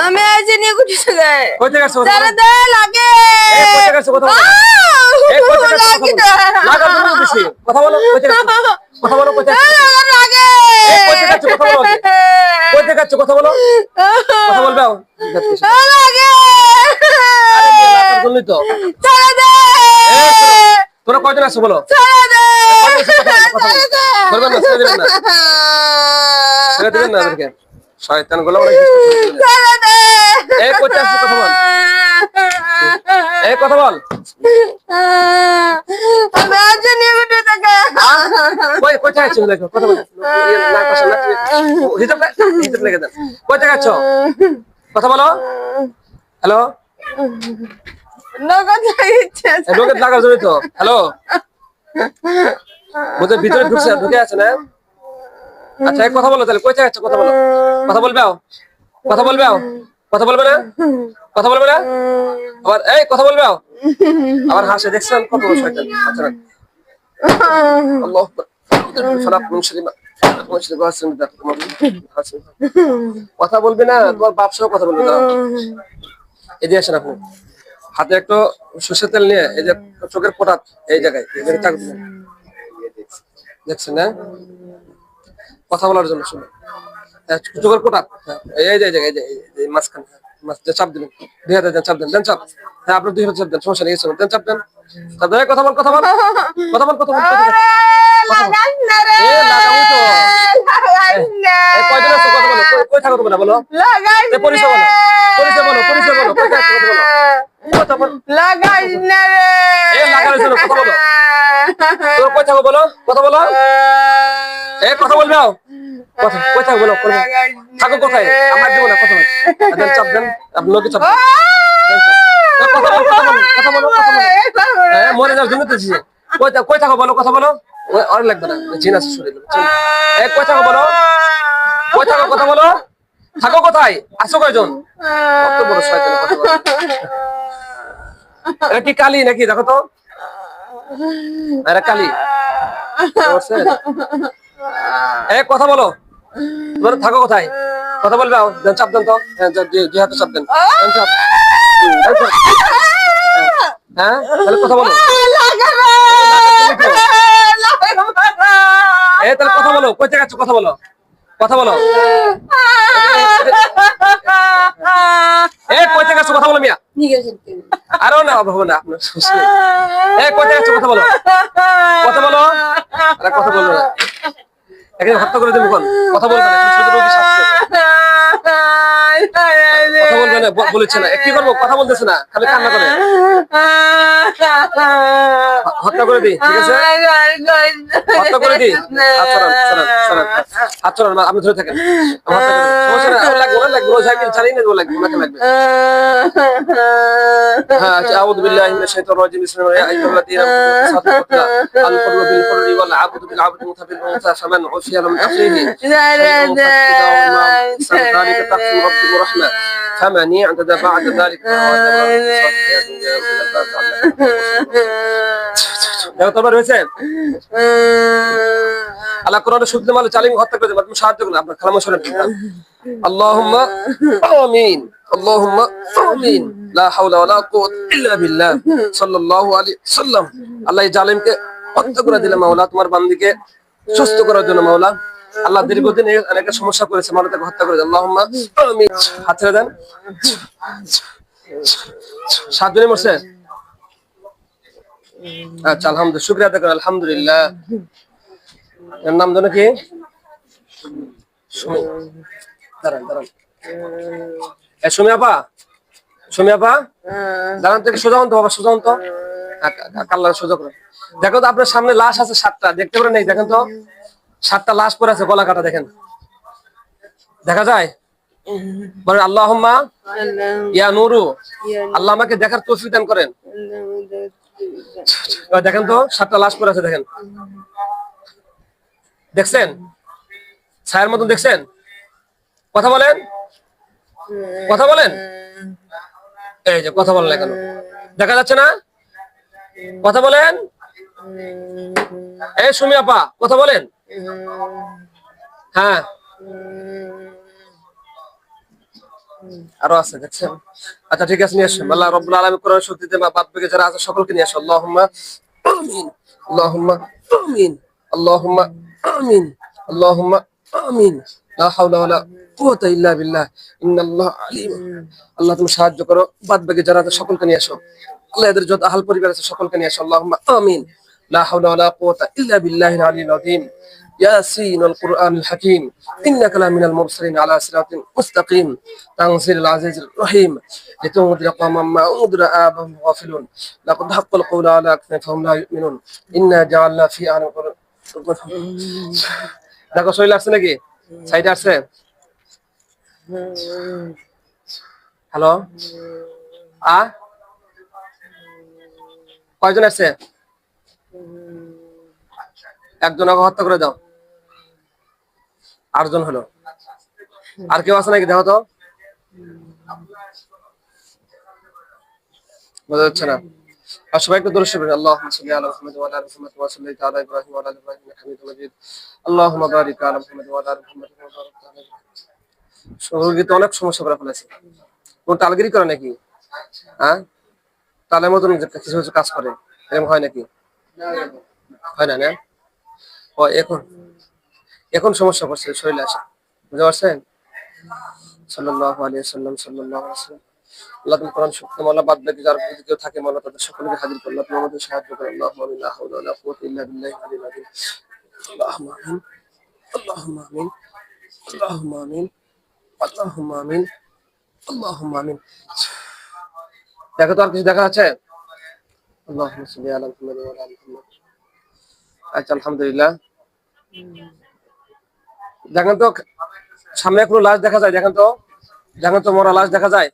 আমি আজ নিয়ে থেকে আসছো তারা দে লাগে। কথা বলো। কথা বলো। লাগে কথা বলো কথা বলো কথা বলবে লাগে। তো? তারা দে তোরা কয়জন আসছো বলো? ছেড়ে দেবেন না। ছেড়ে দেবেন না শয়তানগুলো অনেক এই কথা বল। এই কথা বল। আমি আজ নিয়ে গুটি থেকে কই কই থেকে দেখো কথা বল। না পাশে না হিসাব হিসাব লেগে কথা বলো। হ্যালো? নগদ লাগিয়েছে লোকের লাগার জন্য তো হ্যালো? ভিতরে ঢুকছে ঢুকে আছে না? আচ্ছা কথা বলো তাহলে, কই আসছো? কথা বলো। কথা বলবে আও কথা বলবে আও কথা বলবে না? কথা বলবে না? আবার, এই, কথা বলবে আও আবার হাসে দেখছেন কত শয়তান আচ্ছা। আল্লাহু। কথা বলবে না, তোমার বাপ সহ কথা বলবে এদিকে আসেন আপনি। হাতে একটু সর্ষের তেল নিয়ে, এই যে চোখের পোটাত এই জায়গায়। দেখছেন না? কথা বলার জন্য হ্যাঁ, চোখের পোটাত হ্যাঁ, এই যে এই যে এই মাঝখানে হ্যাঁ, চাপ দিলেন। দুই হাতে দেন চাপ দেন দেন চাপ। হ্যাঁ আপনি দুই হাতে চাপ দেন সমস্যা নেই দেন চাপ দেন। চাপ দেন কথা বল কথা বল। কথা বল কথা বল কথা বল। লাগাই না রে! তোর কই থাকো বলো? কথা বলো? এ কথা বলবে কথা কই থাকো বলো থাকো কোথায়? আমার দিব না কথা বল। দেন চাপ দেন আপনি লোকে চাপ কথা বলো কথা বলো মরে যাওয়ার জন্য তো কই থাকো কই থাকো বলো কথা বলো। আর লাগবে না। জিন আছে শরীরে এ কই থাকো বলো। কই থাকো কথা বলো। থাকো কোথায়? আসো কয়জন? কত বড় শয়তানের কথা বলো। এটা কি কালি নাকি? দেখো তো। কালি এ, কথা বলো। থাকো কোথায়? কথা বলবে চাপ দেন তো। দুই হাতে চাপ দেন। হ্যাঁ? তাহলে কথা বলো। এ, তাহলে কথা বলো। কই থেকে কথা বলো। কথা বলো। এ, কই থেকে কথা বলো মিয়া। আরও না অভাব না, আপনার। এ কই আছো? কথা বলো। কথা বলো। কথা বলবে না। এখানে হত্যা করে দেবো কথা বলব বলবে না বলেছে না। কি করব? কথা বলতেছে না। খালি কান্না করে। হত্যা করে দিই, ঠিক আছে? হত্যা করে ছড়ান হাত ছড়ান আপনি ধরে থাকেন। লাগবে আচ্ছা বিল ফররি ওয়াল আবদু বিল আবদি মুতাবিল মুতা ফামান উফিয়া lam akhihi ذلك تقسم ربي ورحمة فمن اعتدى بعد ذلك দেখো তোমার হয়েছে আল্লাহ কোরআনে শুদ্ধ মালে চালিম হত্যা করে দেবে তুমি সাহায্য করো আপনার খালামা শোনেন আল্লাহুম্মা আমিন আল্লাহুম্মা আমিন লা হাওলা ওয়ালা কুওয়াতা ইল্লা বিল্লাহ সাল্লাল্লাহু আলাইহি সাল্লাম আল্লাহ এই জালিমকে হত্যা করে দিলে মাওলা তোমার বান্দিকে সুস্থ করার জন্য মাওলা আল্লাহ দীর্ঘদিন অনেক সমস্যা করেছে তাকে হত্যা করে দেন আল্লাহুম্মা, আমিন। হাত ছেড়ে দেন। সাত দিনে মরছে? আচ্ছা আলহামদুলিল্লাহ, শুক্রিয়া করেন আলহামদুলিল্লাহ। এর নাম জানো কি? তো দেখো আপনার সামনে লাশ আছে সাতটা, দেখতে পারেন দেখেন তো। সাতটা লাশ পরে আছে, গলা কাটা দেখেন। দেখা যায়? আল্লাহ ইয়া নুরু, আল্লাহ আমাকে দেখার তৌফিক দান করেন। দেখেন তো, সাতটা লাশ পরে আছে, দেখেন। দেখছেন? ছায়ের মতন দেখছেন? কথা বলেন? কথা বলেন? এই যে, কথা বলেন কেন? দেখা যাচ্ছে না? কথা বলেন? এই সুমি আপা, কথা বলেন? হ্যাঁ। আরও আছে, দেখছেন? আচ্ছা ঠিক আছে, নিয়ে আল্লাহ আলামিন কোরআন শক্তিতে বা বাদ থেকে যারা আছে, সকলকে নিয়ে আসো আলিম। আল্লাহ সাহায্য করো। বাদ বাকি যারা আছে, সকলকে নিয়ে আসো। আল্লাহ এদের যত আহাল পরিবার আছে, সকলকে নিয়ে আসো। আল্লাহুম্মা আমিন। لا حول ولا قوة إلا بالله العلي العظيم ياسين القرآن الحكيم إنك لمن المرسلين على صراط مستقيم تنزيل العزيز الرحيم لتنذر قوما ما أنذر آبهم غافلون لقد حق القول على أكثر فهم لا يؤمنون إنا جعلنا في أعناق দেখো শরীর আসছে নাকি সাইডে আসছে হ্যালো আ কয়জন আসছে একজন আগে হত্যা করে দাও। আটজন হলো। আর কেউ আছে নাকি? দেখো তো। বোঝা যাচ্ছে না। আল্লাহ অনেক সমস্যা করে টালগিরি করে নাকি? হ্যাঁ? তালের মতন কিছু কিছু কাজ করে। এরকম হয় নাকি? হয় না ও, এখন? এখন সমস্যা করছে, শরীরে আসে বুঝতে পারছেন? সাল্লাম আল্লাহ বাদ বাকি আল্লাহ সাহায্য করো আল্লাহুম্মা আমিন, লা হাওলা ইল্লা বিল্লাহি আলিল আযীম। আল্লাহুম্মা আমিন আল্লাহুম্মা আমিন আল্লাহুম্মা আমিন আল্লাহুম্মা আমিন আল্লাহুম্মা আমিন। দেখো তো আর কিছু দেখা যাচ্ছে? আচ্ছা আলহামদুলিল্লাহ। দেখেন তো সামনে কোনো লাশ দেখা যায়? দেখেন তো দেখেন তো মরা লাশ দেখা যায়?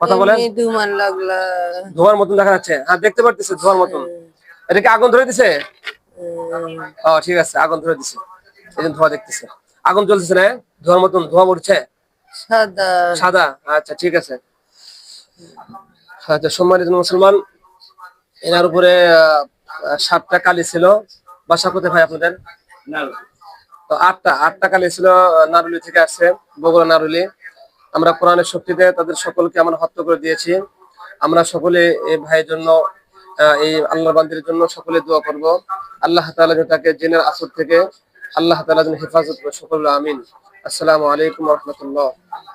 কথা বলেন। এমনি ধুমান লাগলা। ধোয়ার মতন দেখা যাচ্ছে। হ্যাঁ দেখতে পারতেছে ধোয়ার মতন। এটা কি আগুন ধরে দিছে? ও ঠিক আছে আগুন ধরে দিছে। এই ধোয়া দেখতেছে। আগুন জ্বলতেছে না? ধোয়ার মতন ধোয়া পড়ছে সাদা। সাদা? আচ্ছা ঠিক আছে। আচ্ছা সম্মানিত মুসলমান এনার উপরে সাতটা কালি ছিল। বাসা কোথায় ভাই আপনাদের? তো আটটা আটটা কালি ছিল নারুলি থেকে আসছে বগুড়া নারুলি। আমরা কোরআনের শক্তিতে তাদের সকলকে আমরা হত্যা করে দিয়েছি। আমরা সকলে এই ভাইয়ের জন্য এই আল্লাহ বান্দির জন্য সকলে দোয়া করব। আল্লাহ তাআলা যেন তাকে জেনের আসর থেকে আল্লাহ তাআলা যেন হেফাজত করে সকল আমিন। আসসালামু আলাইকুম রহমতুল্লাহ।